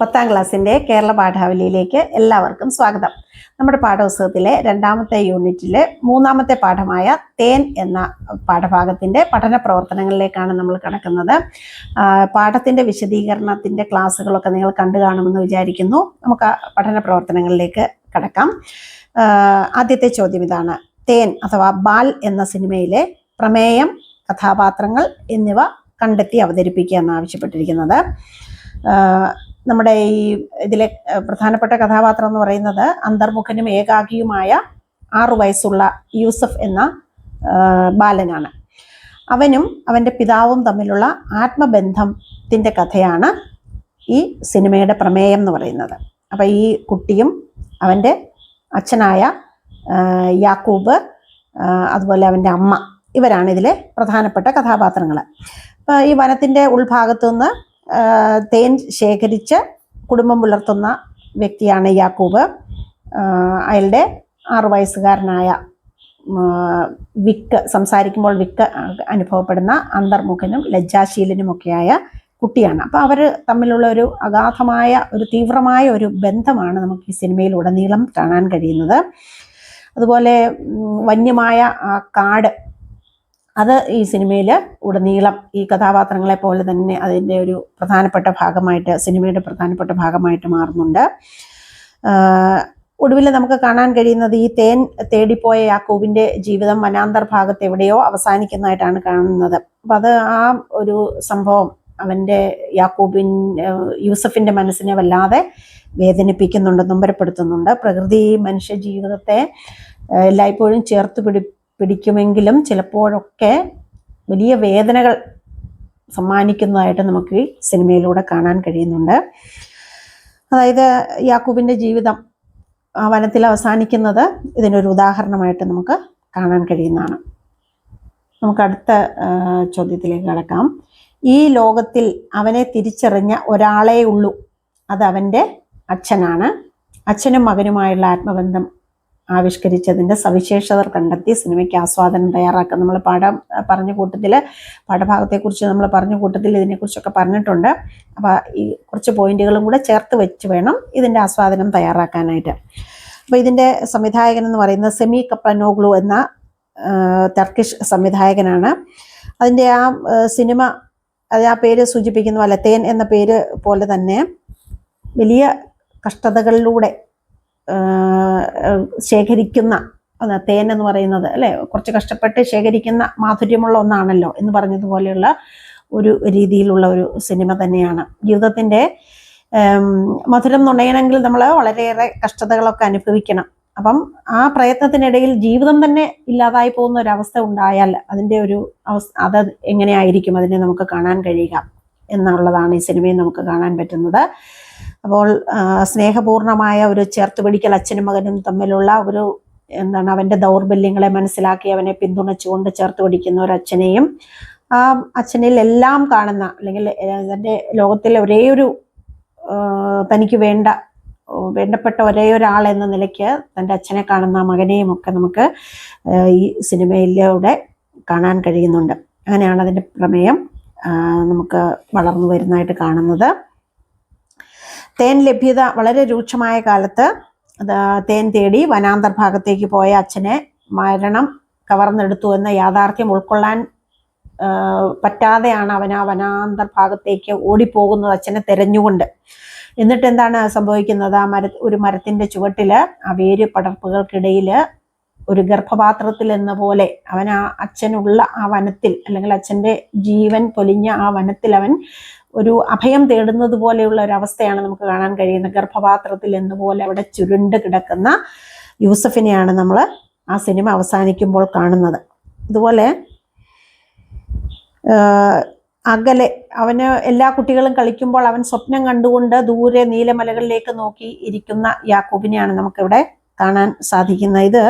പത്താം ക്ലാസ്സിന്റെ കേരള പാഠാവലിയിലേക്ക് എല്ലാവർക്കും സ്വാഗതം. നമ്മുടെ പാഠപുസ്തകത്തിലെ രണ്ടാമത്തെ യൂണിറ്റിലെ മൂന്നാമത്തെ പാഠമായ തേൻ എന്ന പാഠഭാഗത്തിന്റെ പഠന പ്രവർത്തനങ്ങളിലേക്കാണ് നമ്മൾ കടക്കുന്നത്. പാഠത്തിന്റെ വിശദീകരണത്തിന്റെ ക്ലാസ്സുകളൊക്കെ നിങ്ങൾ കണ്ടു കാണുമെന്ന് വിചാരിക്കുന്നു. നമുക്ക് പഠന പ്രവർത്തനങ്ങളിലേക്ക് കടക്കാം. ആദ്യത്തെ ചോദ്യം ഇതാണ്. തേൻ അഥവാ ബാൽ എന്ന സിനിമയിലെ പ്രമേയം കഥാപാത്രങ്ങൾ എന്നിവ കണ്ടെത്തി അവതരിപ്പിക്കുക എന്ന് ആവശ്യപ്പെട്ടിരിക്കുന്നത് ആ, നമ്മുടെ ഈ ഇതിലെ പ്രധാനപ്പെട്ട കഥാപാത്രം എന്ന് പറയുന്നത് അന്തർമുഖനും ഏകാഗിയുമായ ആറു വയസ്സുള്ള യൂസഫ് എന്ന ബാലനാണ്. അവനും അവന്റെ പിതാവും തമ്മിലുള്ള ആത്മബന്ധത്തിന്റെ കഥയാണ് ഈ സിനിമയുടെ പ്രമേയം എന്ന് പറയുന്നത്. അപ്പം ഈ കുട്ടിയും അവന്റെ അച്ഛനായ യാക്കൂബ് അതുപോലെ അവന്റെ അമ്മ ഇവരാണ് ഇതിലെ പ്രധാനപ്പെട്ട കഥാപാത്രങ്ങൾ അപ്പോൾ ഈ വനത്തിന്റെ ഉൾഭാഗത്തു നിന്ന് തേൻ ശേഖരിച്ച് കുടുംബം പുലർത്തുന്ന വ്യക്തിയാണ് യാക്കൂബ്. അയാളുടെ ആറു വയസ്സുകാരനായ വിക്ക് സംസാരിക്കുമ്പോൾ വിക്ക് അനുഭവപ്പെടുന്ന അന്തർമുഖനും ലജ്ജാശീലനുമൊക്കെയായ കുട്ടിയാണ്. അപ്പോൾ അവർ തമ്മിലുള്ള ഒരു അഗാധമായ ഒരു തീവ്രമായ ഒരു ബന്ധമാണ് നമുക്ക് ഈ സിനിമയിൽ ഉടനീളം കാണാൻ കഴിയുന്നത്. അതുപോലെ വന്യമായ ആ കാട് അത് ഈ സിനിമയിൽ ഉടനീളം ഈ കഥാപാത്രങ്ങളെ പോലെ തന്നെ അതിന്റെ ഒരു പ്രധാനപ്പെട്ട ഭാഗമായിട്ട് സിനിമയുടെ പ്രധാനപ്പെട്ട ഭാഗമായിട്ട് മാറുന്നുണ്ട്. ഒടുവിൽ നമുക്ക് കാണാൻ കഴിയുന്നത് ഈ തേൻ തേടിപ്പോയ യാക്കൂബിന്റെ ജീവിതം വനാന്തർ ഭാഗത്ത് എവിടെയോ അവസാനിക്കുന്നതായിട്ടാണ് കാണുന്നത്. അപ്പം അത് ആ ഒരു സംഭവം അവന്റെ യാക്കൂബിൻ യൂസഫിന്റെ മനസ്സിനെ വല്ലാതെ വേദനിപ്പിക്കുന്നുണ്ട് നൊമ്പരപ്പെടുത്തുന്നുണ്ട്. പ്രകൃതി മനുഷ്യ ജീവിതത്തെ എല്ലായ്പ്പോഴും ചേർത്ത് പിടി പിടിക്കുമെങ്കിലും ചിലപ്പോഴൊക്കെ വലിയ വേദനകൾ സമ്മാനിക്കുന്നതായിട്ട് നമുക്ക് ഈ സിനിമയിലൂടെ കാണാൻ കഴിയുന്നുണ്ട്. അതായത് യാക്കൂബിന്റെ ജീവിതം ആ വനത്തിൽ അവസാനിക്കുന്നത് ഇതിനൊരു ഉദാഹരണമായിട്ട് നമുക്ക് കാണാൻ കഴിയുന്നതാണ്. നമുക്ക് അടുത്ത ചോദ്യത്തിലേക്ക് കടക്കാം. ഈ ലോകത്തിൽ അവനെ തിരിച്ചറിഞ്ഞ ഒരാളേ ഉള്ളൂ അത് അവന്റെ അച്ഛനാണ്. അച്ഛനും മകനുമായുള്ള ആത്മബന്ധം ആവിഷ്കരിച്ചതിന്റെ സവിശേഷതകൾ കണ്ടെത്തി സിനിമയ്ക്ക് ആസ്വാദനം തയ്യാറാക്കുക നമ്മൾ പാഠം പറഞ്ഞ കൂട്ടത്തിൽ പാഠഭാഗത്തെക്കുറിച്ച് നമ്മൾ പറഞ്ഞ കൂട്ടത്തിൽ ഇതിനെക്കുറിച്ചൊക്കെ പറഞ്ഞിട്ടുണ്ട്. അപ്പോൾ ഈ കുറച്ച് പോയിന്റുകളും കൂടെ ചേർത്ത് വെച്ച് വേണം ഇതിന്റെ ആസ്വാദനം തയ്യാറാക്കാനായിട്ട്. അപ്പോൾ ഇതിന്റെ സംവിധായകൻ എന്ന് പറയുന്നത് സെമി കപ്പനോഗ്ലു എന്ന തർക്കിഷ് സംവിധായകനാണ്. അതിന്റെ ആ സിനിമ അത് ആ പേര് സൂചിപ്പിക്കുന്ന പോലെ തേൻ എന്ന പേര് പോലെ തന്നെ വലിയ കഷ്ടതകളിലൂടെ ശേഖരിക്കുന്ന തേൻ എന്ന് പറയുന്നത് അല്ലെ? കുറച്ച് കഷ്ടപ്പെട്ട് ശേഖരിക്കുന്ന മാധുര്യമുള്ള ഒന്നാണല്ലോ എന്ന് പറഞ്ഞതുപോലെയുള്ള ഒരു രീതിയിലുള്ള ഒരു സിനിമ തന്നെയാണ്. ജീവിതത്തിന്റെ മധുരം നുണയണമെങ്കിൽ നമ്മൾ വളരെയേറെ കഷ്ടതകളൊക്കെ അനുഭവിക്കണം. അപ്പം ആ പ്രയത്നത്തിനിടയിൽ ജീവിതം തന്നെ ഇല്ലാതായി പോകുന്ന ഒരവസ്ഥ ഉണ്ടായാൽ അതിന്റെ ഒരു അവസ്ഥ അത് എങ്ങനെയായിരിക്കും അതിനെ നമുക്ക് കാണാൻ കഴിയുക എന്നുള്ളതാണ് ഈ സിനിമയിൽ നമുക്ക് കാണാൻ പറ്റുന്നത്. അപ്പോൾ സ്നേഹപൂർണമായ ഒരു ചേർത്ത് പിടിക്കൽ അച്ഛനും മകനും തമ്മിലുള്ള ഒരു എന്താണ് അവന്റെ ദൗർബല്യങ്ങളെ മനസ്സിലാക്കി അവനെ പിന്തുണച്ചുകൊണ്ട് ചേർത്ത് പിടിക്കുന്ന ഒരു അച്ഛനെയും ആ അച്ഛനിൽ എല്ലാം കാണുന്ന അല്ലെങ്കിൽ തന്റെ ലോകത്തിലെ ഒരേ ഒരു തനിക്ക് വേണ്ട വേണ്ടപ്പെട്ട ഒരേ ഒരാൾ എന്ന നിലയ്ക്ക് തന്റെ അച്ഛനെ കാണുന്ന മകനെയും ഒക്കെ നമുക്ക് ഈ സിനിമയിലൂടെ കാണാൻ കഴിയുന്നുണ്ട്. അങ്ങനെയാണ് അതിന്റെ പ്രമേയം നമുക്ക് വളർന്നു വരുന്നതായിട്ട് കാണുന്നത്. തേൻ ലഭ്യത വളരെ രൂക്ഷമായ കാലത്ത് തേൻ തേടി വനാന്തർ ഭാഗത്തേക്ക് പോയ അച്ഛനെ മരണം കവർന്നെടുത്തു എന്ന യാഥാർത്ഥ്യം ഉൾക്കൊള്ളാൻ പറ്റാതെയാണ് അവൻ ആ വനാന്തർ ഭാഗത്തേക്ക് ഓടിപ്പോകുന്നത് അച്ഛനെ തെരഞ്ഞുകൊണ്ട്. എന്നിട്ട് എന്താണ് സംഭവിക്കുന്നത്? ആ മര ഒരു മരത്തിന്റെ ചുവട്ടിൽ ആ വേര് പടർപ്പുകൾക്കിടയിൽ ഒരു ഗർഭപാത്രത്തിൽ എന്ന പോലെ അവൻ ആ അച്ഛനുള്ള ആ വനത്തിൽ അല്ലെങ്കിൽ അച്ഛന്റെ ജീവൻ പൊലിഞ്ഞ ആ വനത്തിൽ അവൻ ഒരു അഭയം തേടുന്നത് പോലെയുള്ള ഒരു അവസ്ഥയാണ് നമുക്ക് കാണാൻ കഴിയുന്നത്. ഗർഭപാത്രത്തിൽ എന്നപോലെ അവിടെ ചുരുണ്ട് കിടക്കുന്ന യൂസഫിനെയാണ് നമ്മൾ ആ സിനിമ അവസാനിക്കുമ്പോൾ കാണുന്നത്. അതുപോലെ അകലെ അവന് എല്ലാ കുട്ടികളും കളിക്കുമ്പോൾ അവൻ സ്വപ്നം കണ്ടുകൊണ്ട് ദൂരെ നീലമലകളിലേക്ക് നോക്കി ഇരിക്കുന്ന യാക്കൂബിനെയാണ് നമുക്കിവിടെ കാണാൻ സാധിക്കുന്നത്. ഇത്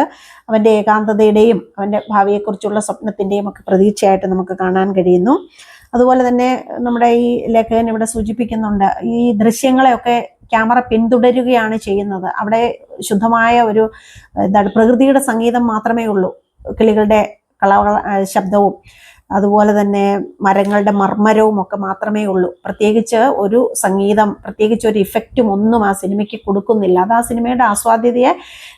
അവന്റെ ഏകാന്തതയുടെയും അവന്റെ ഭാവിയെക്കുറിച്ചുള്ള സ്വപ്നത്തിന്റെയും ഒക്കെ പ്രതീക്ഷയായിട്ട് നമുക്ക് കാണാൻ കഴിയുന്നു. അതുപോലെ തന്നെ നമ്മുടെ ഈ ലേഖകൻ ഇവിടെ സൂചിപ്പിക്കുന്നുണ്ട് ഈ ദൃശ്യങ്ങളെയൊക്കെ ക്യാമറ പിന്തുടരുകയാണ് ചെയ്യുന്നത്. അവിടെ ശുദ്ധമായ ഒരു എന്താണ് പ്രകൃതിയുടെ സംഗീതം മാത്രമേ ഉള്ളൂ. കിളികളുടെ കളവ ശബ്ദവും അതുപോലെ തന്നെ മരങ്ങളുടെ മർമ്മരവും ഒക്കെ മാത്രമേ ഉള്ളൂ. പ്രത്യേകിച്ച് ഒരു സംഗീതം പ്രത്യേകിച്ച് ഒരു ഇഫക്റ്റും ഒന്നും ആ സിനിമയ്ക്ക് കൊടുക്കുന്നില്ല. അത് ആ സിനിമയുടെ ആസ്വാദ്യതയെ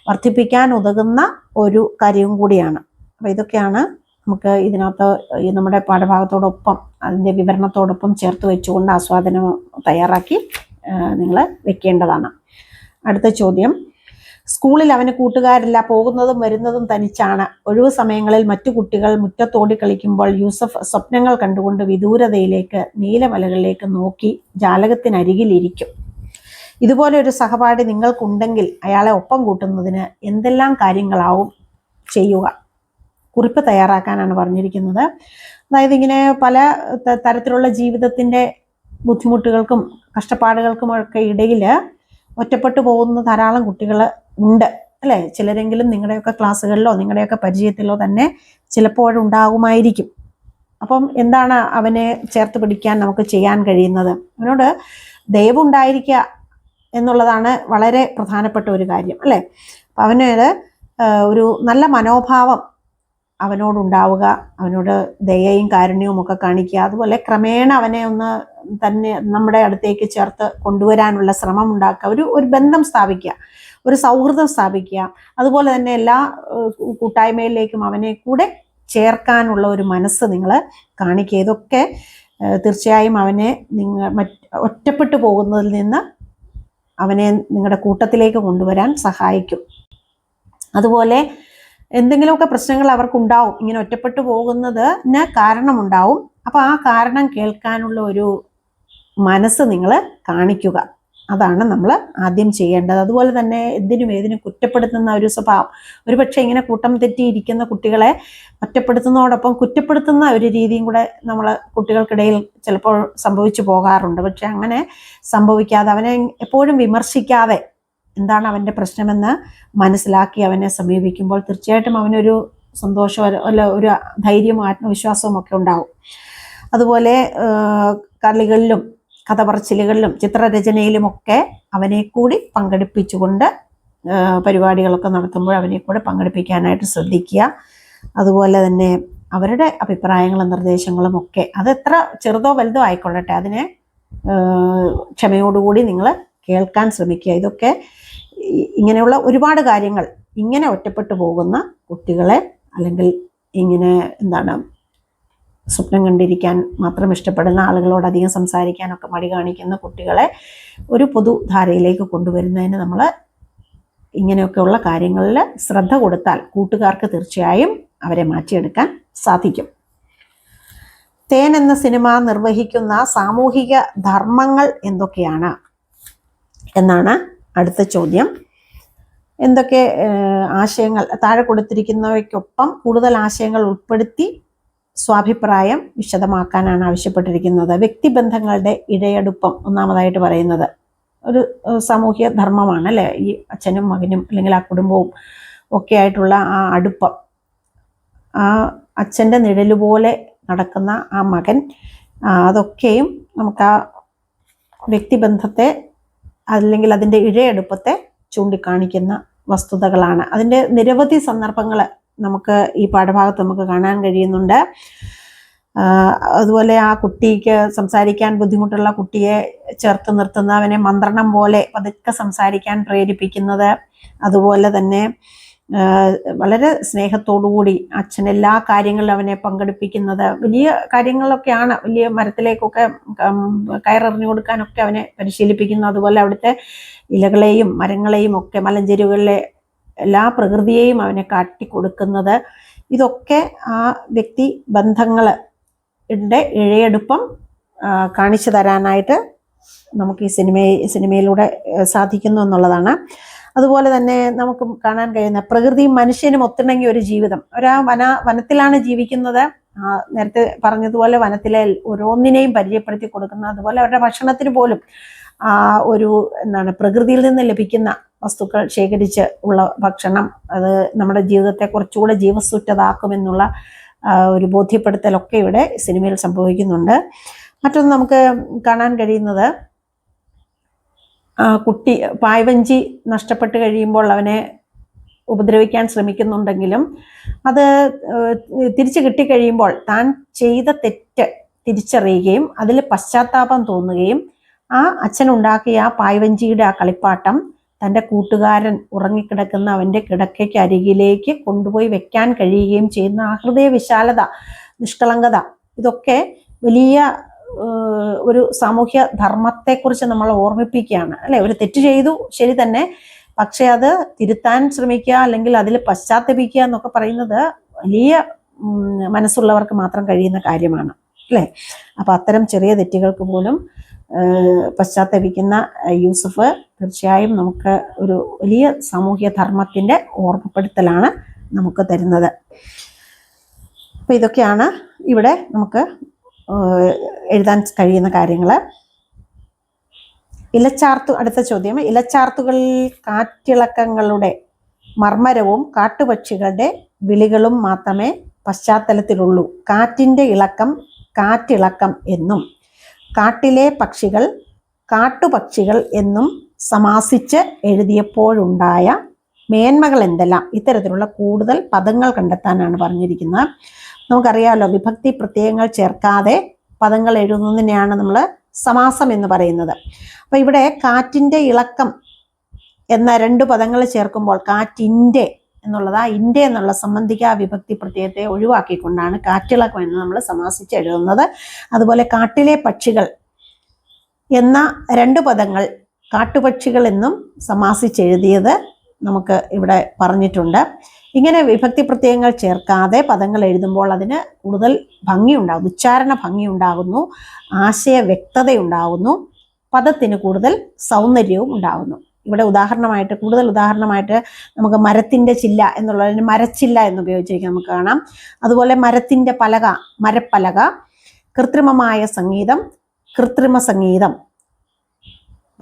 വർദ്ധിപ്പിക്കാൻ ഉതകുന്ന ഒരു കാര്യവും കൂടിയാണ്. അപ്പോൾ ഇതൊക്കെയാണ് നമുക്ക് ഇതിനകത്ത് നമ്മുടെ പാഠഭാഗത്തോടൊപ്പം അതിന്റെ വിവരണത്തോടൊപ്പം ചേർത്ത് വെച്ചുകൊണ്ട് ആസ്വാദനം തയ്യാറാക്കി നിങ്ങൾ വെക്കേണ്ടതാണ്. അടുത്ത ചോദ്യം. സ്കൂളിൽ അവന് കൂട്ടുകാരില്ല പോകുന്നതും വരുന്നതും തനിച്ചാണ്. ഒഴിവു സമയങ്ങളിൽ മറ്റു കുട്ടികൾ മുറ്റത്തോടി കളിക്കുമ്പോൾ യൂസഫ് സ്വപ്നങ്ങൾ കണ്ടുകൊണ്ട് വിദൂരതയിലേക്ക് നീലമലകളിലേക്ക് നോക്കി ജാലകത്തിനരികിലിരിക്കും. ഇതുപോലെ ഒരു സഹപാഠി നിങ്ങൾക്കുണ്ടെങ്കിൽ അയാളെ ഒപ്പം കൂട്ടുന്നതിന് എന്തെല്ലാം കാര്യങ്ങളാവും ചെയ്യുക? കുറിപ്പ് തയ്യാറാക്കാനാണ് പറഞ്ഞിരിക്കുന്നത്. അതായത് ഇങ്ങനെ പല തരത്തിലുള്ള ജീവിതത്തിന്റെ ബുദ്ധിമുട്ടുകൾക്കും കഷ്ടപ്പാടുകൾക്കും ഒക്കെ ഇടയിൽ ഒറ്റപ്പെട്ടു പോകുന്ന ധാരാളം കുട്ടികൾ ഉണ്ട്. അല്ലേ? ചിലരെങ്കിലും നിങ്ങളുടെയൊക്കെ ക്ലാസ്സുകളിലോ നിങ്ങളുടെയൊക്കെ പരിചയത്തിലോ തന്നെ ചിലപ്പോഴുണ്ടാകുമായിരിക്കും. അപ്പം എന്താണ് അവനെ ചേർത്ത് പിടിക്കാൻ നമുക്ക് ചെയ്യാൻ കഴിയുന്നത്? അവനോട് ദയവുണ്ടായിരിക്കുക എന്നുള്ളതാണ് വളരെ പ്രധാനപ്പെട്ട ഒരു കാര്യം. അല്ലേ? അപ്പം അവനത് ഒരു നല്ല മനോഭാവം അവനോടുണ്ടാവുക അവനോട് ദയയും കാരുണ്യവും ഒക്കെ കാണിക്കുക. അതുപോലെ ക്രമേണ അവനെ ഒന്ന് തന്നെ നമ്മുടെ അടുത്തേക്ക് ചേർത്ത് കൊണ്ടുവരാനുള്ള ശ്രമം ഉണ്ടാക്കുക. ഒരു ഒരു ബന്ധം സ്ഥാപിക്കുക ഒരു സൗഹൃദം സ്ഥാപിക്കുക. അതുപോലെ തന്നെ എല്ലാ കൂട്ടായ്മയിലേക്കും അവനെ കൂടെ ചേർക്കാനുള്ള ഒരു മനസ്സ് നിങ്ങൾ കാണിക്കുക. ഇതൊക്കെ തീർച്ചയായും അവനെ നിങ്ങൾ മറ്റ് ഒറ്റപ്പെട്ടു പോകുന്നതിൽ നിന്ന് അവനെ നിങ്ങളുടെ കൂട്ടത്തിലേക്ക് കൊണ്ടുവരാൻ സഹായിക്കും. അതുപോലെ എന്തെങ്കിലുമൊക്കെ പ്രശ്നങ്ങൾ അവർക്കുണ്ടാവും ഇങ്ങനെ ഒറ്റപ്പെട്ടു പോകുന്നതിന് കാരണമുണ്ടാവും. അപ്പോൾ ആ കാരണം കേൾക്കാനുള്ള ഒരു മനസ്സ് നിങ്ങൾ കാണിക്കുക. അതാണ് നമ്മൾ ആദ്യം ചെയ്യേണ്ടത്. അതുപോലെ തന്നെ എന്തിനും ഏതിനും കുറ്റപ്പെടുത്തുന്ന ഒരു സ്വഭാവം. ഒരുപക്ഷെ ഇങ്ങനെ കൂട്ടം തെറ്റിയിരിക്കുന്ന കുട്ടികളെ ഒറ്റപ്പെടുത്തുന്നതോടൊപ്പം കുറ്റപ്പെടുത്തുന്ന ഒരു രീതിയും കൂടെ നമ്മൾ കുട്ടികൾക്കിടയിൽ ചിലപ്പോൾ സംഭവിച്ചു പോകാറുണ്ട്. പക്ഷെ അങ്ങനെ സംഭവിക്കാതെ അവനെ എപ്പോഴും വിമർശിക്കാതെ എന്താണ് അവന്റെ പ്രശ്നമെന്ന് മനസ്സിലാക്കി അവനെ സമീപിക്കുമ്പോൾ തീർച്ചയായിട്ടും അവനൊരു സന്തോഷം അല്ല ഒരു ധൈര്യവും ആത്മവിശ്വാസവും ഒക്കെ ഉണ്ടാവും. അതുപോലെ കളികളിലും കഥ പറച്ചിലുകളിലും ചിത്രരചനയിലുമൊക്കെ അവനെ കൂടി പങ്കെടുപ്പിച്ചുകൊണ്ട് പരിപാടികളൊക്കെ നടത്തുമ്പോൾ അവനെ കൂടെ പങ്കെടുപ്പിക്കാനായിട്ട് ശ്രദ്ധിക്കുക. അതുപോലെ തന്നെ അവരുടെ അഭിപ്രായങ്ങളും നിർദ്ദേശങ്ങളും ഒക്കെ അത് എത്ര ചെറുതോ വലുതോ ആയിക്കൊള്ളട്ടെ അതിനെ ക്ഷമയോടുകൂടി നിങ്ങൾ കേൾക്കാൻ ശ്രമിക്കുക. ഇതൊക്കെ ഇങ്ങനെയുള്ള ഒരുപാട് കാര്യങ്ങൾ ഇങ്ങനെ ഒറ്റപ്പെട്ടു പോകുന്ന കുട്ടികളെ അല്ലെങ്കിൽ ഇങ്ങനെ എന്താണ് സ്വപ്നം കണ്ടിരിക്കാൻ മാത്രം ഇഷ്ടപ്പെടുന്ന ആളുകളോട് അധികം സംസാരിക്കാനൊക്കെ മടി കാണിക്കുന്ന കുട്ടികളെ ഒരു പൊതുധാരയിലേക്ക് കൊണ്ടുവരുന്നതിന് നമ്മൾ ഇങ്ങനെയൊക്കെയുള്ള കാര്യങ്ങളിൽ ശ്രദ്ധ കൊടുത്താൽ കൂട്ടുകാർക്ക് തീർച്ചയായും അവരെ മാറ്റിയെടുക്കാൻ സാധിക്കും. തേൻ എന്ന സിനിമ നിർവഹിക്കുന്ന സാമൂഹിക ധർമ്മങ്ങൾ എന്തൊക്കെയാണ്? എന്നാണ് അടുത്ത ചോദ്യം. എന്തൊക്കെ ആശയങ്ങൾ താഴെ കൊടുത്തിരിക്കുന്നവയ്ക്കൊപ്പം കൂടുതൽ ആശയങ്ങൾ ഉൾപ്പെടുത്തി സ്വാഭിപ്രായം വിശദമാക്കാനാണ് ആവശ്യപ്പെട്ടിരിക്കുന്നത്. വ്യക്തിബന്ധങ്ങളുടെ ഇഴയടുപ്പം ഒന്നാമതായിട്ട് പറയുന്നത്. ഒരു സാമൂഹ്യ ധർമ്മമാണ് അല്ലേ? ഈ അച്ഛനും മകനും അല്ലെങ്കിൽ ആ കുടുംബവും ഒക്കെ ആയിട്ടുള്ള ആ അടുപ്പം. ആ അച്ഛന്റെ നിഴൽ പോലെ നടക്കുന്ന ആ മകൻ അതൊക്കെയും നമുക്ക് ആ വ്യക്തിബന്ധത്തെ അല്ലെങ്കിൽ അതിന്റെ ഇഴയെടുപ്പത്തെ ചൂണ്ടിക്കാണിക്കുന്ന വസ്തുതകളാണ്. അതിന്റെ നിരവധി സന്ദർഭങ്ങൾ നമുക്ക് ഈ പാഠഭാഗത്ത് നമുക്ക് കാണാൻ കഴിയുന്നുണ്ട്. അതുപോലെ ആ കുട്ടിക്ക് സംസാരിക്കാൻ ബുദ്ധിമുട്ടുള്ള കുട്ടിയെ ചേർത്ത് നിർത്തുന്നവനെ മന്ത്രണം പോലെ പതുക്കെ സംസാരിക്കാൻ പ്രേരിപ്പിക്കുന്നത് അതുപോലെ തന്നെ വളരെ സ്നേഹത്തോടുകൂടി അച്ഛൻ എല്ലാ കാര്യങ്ങളിലും അവനെ പങ്കെടുപ്പിക്കുന്നത് വലിയ കാര്യങ്ങളൊക്കെയാണ്. വലിയ മരത്തിലേക്കൊക്കെ കയറെറിഞ്ഞു കൊടുക്കാനൊക്കെ അവനെ പരിശീലിപ്പിക്കുന്നു. അതുപോലെ അവിടുത്തെ ഇലകളെയും മരങ്ങളെയും ഒക്കെ മലഞ്ചെരുവുകളിലെ എല്ലാ പ്രകൃതിയെയും അവനെ കാട്ടിക്കൊടുക്കുന്നത്. ഇതൊക്കെ ആ വ്യക്തി ബന്ധങ്ങൾ ഇഴയെടുപ്പം കാണിച്ചു തരാനായിട്ട് നമുക്ക് ഈ സിനിമ സിനിമയിലൂടെ സാധിക്കുന്നു എന്നുള്ളതാണ്. അതുപോലെ തന്നെ നമുക്ക് കാണാൻ കഴിയുന്ന പ്രകൃതിയും മനുഷ്യനും ഒത്തിണങ്ങിയ ഒരു ജീവിതം. ഒരാ വന വനത്തിലാണ് ജീവിക്കുന്നത്. നേരത്തെ പറഞ്ഞതുപോലെ വനത്തിലെ ഓരോന്നിനെയും പരിചയപ്പെടുത്തി കൊടുക്കുന്ന അതുപോലെ അവരുടെ ഭക്ഷണത്തിന് പോലും ഒരു എന്താണ് പ്രകൃതിയിൽ നിന്ന് ലഭിക്കുന്ന വസ്തുക്കൾ ശേഖരിച്ച് ഉള്ള ഭക്ഷണം അത് നമ്മുടെ ജീവിതത്തെ കുറച്ചുകൂടെ ജീവസുറ്റതാക്കുമെന്നുള്ള ഒരു ബോധ്യപ്പെടുത്തലൊക്കെ ഇവിടെ സിനിമയിൽ സംഭവിക്കുന്നുണ്ട്. മറ്റൊന്ന് നമുക്ക് കാണാൻ കഴിയുന്നത് കുട്ടി പായവഞ്ചി നഷ്ടപ്പെട്ട് കഴിയുമ്പോൾ അവനെ ഉപദ്രവിക്കാൻ ശ്രമിക്കുന്നുണ്ടെങ്കിലും അത് തിരിച്ചു കിട്ടിക്കഴിയുമ്പോൾ താൻ ചെയ്ത തെറ്റ് തിരിച്ചറിയുകയും അതിൽ പശ്ചാത്താപം തോന്നുകയും ആ അച്ഛനുണ്ടാക്കിയ ആ പായവഞ്ചിയുടെ ആ കളിപ്പാട്ടം തന്റെ കൂട്ടുകാരൻ ഉറങ്ങിക്കിടക്കുന്ന അവന്റെ കിടക്കയ്ക്ക് അരികിലേക്ക് കൊണ്ടുപോയി വെക്കാൻ കഴിയുകയും ചെയ്യുന്ന ആ ഹൃദയ വിശാലത നിഷ്കളങ്കത ഇതൊക്കെ വലിയ ഒരു സാമൂഹ്യ ധർമ്മത്തെക്കുറിച്ച് നമ്മൾ ഓർമ്മിപ്പിക്കുകയാണ്. അല്ലെ? ഒരു തെറ്റ് ചെയ്തു ശരി തന്നെ. പക്ഷെ അത് തിരുത്താൻ ശ്രമിക്കുക അല്ലെങ്കിൽ അതിൽ പശ്ചാത്തപിക്കുക എന്നൊക്കെ പറയുന്നത് വലിയ മനസ്സുള്ളവർക്ക് മാത്രം കഴിയുന്ന കാര്യമാണ്. അല്ലേ? അപ്പൊ അത്തരം ചെറിയ തെറ്റുകൾക്ക് പോലും പശ്ചാത്തപിക്കുന്ന യൂസഫ് തീർച്ചയായും നമുക്ക് ഒരു വലിയ സാമൂഹ്യ ധർമ്മത്തിന്റെ ഓർമ്മപ്പെടുത്തലാണ് നമുക്ക് തരുന്നത്. അപ്പൊ ഇതൊക്കെയാണ് ഇവിടെ നമുക്ക് എഴുതാൻ കഴിയുന്ന കാര്യങ്ങൾ ഇലച്ചാർത്തു അടുത്ത ചോദ്യം. ഇലച്ചാർത്തുകളിൽ കാറ്റിളക്കങ്ങളുടെ മർമ്മരവും കാട്ടുപക്ഷികളുടെ വിളികളും മാത്രമേ പശ്ചാത്തലത്തിലുള്ളൂ. കാറ്റിന്റെ ഇളക്കം കാറ്റിളക്കം എന്നും കാട്ടിലെ പക്ഷികൾ കാട്ടുപക്ഷികൾ എന്നും സമാസിച്ച് എഴുതിയപ്പോഴുണ്ടായ മേന്മകൾ എന്തെല്ലാം ഇത്തരത്തിലുള്ള കൂടുതൽ പദങ്ങൾ കണ്ടെത്താനാണ് പറഞ്ഞിരിക്കുന്നത്. നമുക്കറിയാമല്ലോ വിഭക്തി പ്രത്യയങ്ങൾ ചേർക്കാതെ പദങ്ങൾ എഴുതുന്നതിനെയാണ് നമ്മൾ സമാസം എന്ന് പറയുന്നത്. അപ്പോൾ ഇവിടെ കാറ്റിന്റെ ഇളക്കം എന്ന രണ്ട് പദങ്ങൾ ചേർക്കുമ്പോൾ കാറ്റിന്റെ എന്നുള്ളത് ആ ഇന്റെ എന്നുള്ള സംബന്ധിക വിഭക്തി പ്രത്യയത്തെ ഒഴിവാക്കിക്കൊണ്ടാണ് കാറ്റിളക്കം എന്ന് നമ്മൾ സമാസിച്ച് എഴുതുന്നത്. അതുപോലെ കാട്ടിലെ പക്ഷികൾ എന്ന രണ്ട് പദങ്ങൾ കാട്ടുപക്ഷികൾ എന്നും സമാസിച്ചെഴുതിയത് നമുക്ക് ഇവിടെ പറഞ്ഞിട്ടുണ്ട്. ഇങ്ങനെ വിഭക്തി പ്രത്യയങ്ങൾ ചേർക്കാതെ പദങ്ങൾ എഴുതുമ്പോൾ അതിന് കൂടുതൽ ഭംഗിയുണ്ടാകും ഉച്ചാരണ ഭംഗി ഉണ്ടാകുന്നു ആശയ വ്യക്തതയുണ്ടാകുന്നു പദത്തിന് കൂടുതൽ സൗന്ദര്യവും ഉണ്ടാകുന്നു. ഇവിടെ ഉദാഹരണമായിട്ട് കൂടുതൽ ഉദാഹരണമായിട്ട് നമുക്ക് മരത്തിന്റെ ചില്ല എന്നുള്ളതിന് മരച്ചില്ല എന്ന് ഉപയോഗിച്ചിരിക്കും നമുക്ക് കാണാം. അതുപോലെ മരത്തിന്റെ പലക മരപ്പലക കൃത്രിമമായ സംഗീതം കൃത്രിമ സംഗീതം.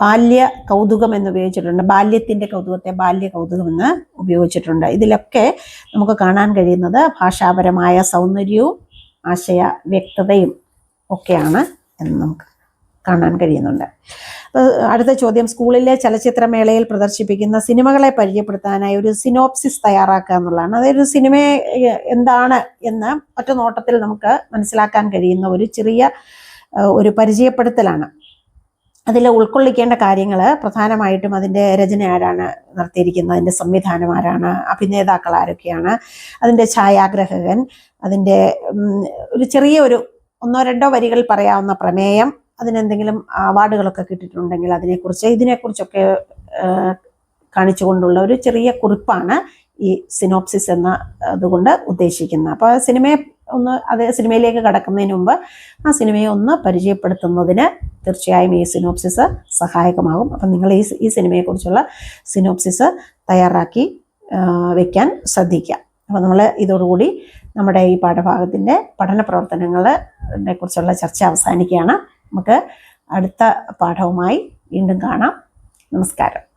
ബാല്യ കൗതുകം എന്ന് ഉപയോഗിച്ചിട്ടുണ്ട്. ബാല്യത്തിന്റെ കൗതുകത്തെ ബാല്യ കൗതുകം എന്ന് ഉപയോഗിച്ചിട്ടുണ്ട്. ഇതിലൊക്കെ നമുക്ക് കാണാൻ കഴിയുന്നത് ഭാഷാപരമായ സൗന്ദര്യവും ആശയ വ്യക്തതയും ഒക്കെയാണ് എന്ന് നമുക്ക് കാണാൻ കഴിയുന്നുണ്ട്. അടുത്ത ചോദ്യം സ്കൂളിലെ ചലച്ചിത്രമേളയിൽ പ്രദർശിപ്പിക്കുന്ന സിനിമകളെ പരിചയപ്പെടുത്താനായി ഒരു സിനോപ്സിസ് തയ്യാറാക്കുക എന്നുള്ളതാണ്. അതായത് ഒരു സിനിമ എന്താണ് എന്ന് ഒറ്റ നോട്ടത്തിൽ നമുക്ക് മനസ്സിലാക്കാൻ കഴിയുന്ന ഒരു ചെറിയ ഒരു പരിചയപ്പെടുത്തലാണ്. അതിൽ ഉൾക്കൊള്ളിക്കേണ്ട കാര്യങ്ങൾ പ്രധാനമായിട്ടും അതിന്റെ രചന ആരാണ് നടത്തിയിരിക്കുന്നത് അതിന്റെ സംവിധാനം ആരാണ് അഭിനേതാക്കൾ ആരൊക്കെയാണ് അതിന്റെ ഛായാഗ്രഹകൻ അതിന്റെ ഒരു ചെറിയ ഒരു ഒന്നോ രണ്ടോ വരികൾ പറയാവുന്ന പ്രമേയം അതിനെന്തെങ്കിലും അവാർഡുകളൊക്കെ കിട്ടിയിട്ടുണ്ടെങ്കിൽ അതിനെക്കുറിച്ച് ഇതിനെക്കുറിച്ചൊക്കെ കാണിച്ചുകൊണ്ടുള്ള ഒരു ചെറിയ കുറിപ്പാണ് ഈ സിനോപ്സിസ് എന്ന അതുകൊണ്ട് ഉദ്ദേശിക്കുന്നത്. അപ്പോൾ സിനിമയെ ഒന്ന് അത് സിനിമയിലേക്ക് കടക്കുന്നതിന് മുമ്പ് ആ സിനിമയെ ഒന്ന് പരിചയപ്പെടുത്തുന്നതിന് തീർച്ചയായും ഈ സിനോപ്സിസ് സഹായകമാകും. അപ്പം നിങ്ങൾ ഈ ഈ സിനിമയെക്കുറിച്ചുള്ള സിനോപ്സിസ് തയ്യാറാക്കി വയ്ക്കാൻ ശ്രദ്ധിക്കുക. അപ്പോൾ നമ്മൾ ഇതോടുകൂടി നമ്മുടെ ഈ പാഠഭാഗത്തിന്റെ പഠന പ്രവർത്തനങ്ങളെ കുറിച്ചുള്ള ചർച്ച അവസാനിക്കുകയാണ്. നമുക്ക് അടുത്ത പാഠവുമായി വീണ്ടും കാണാം. നമസ്കാരം.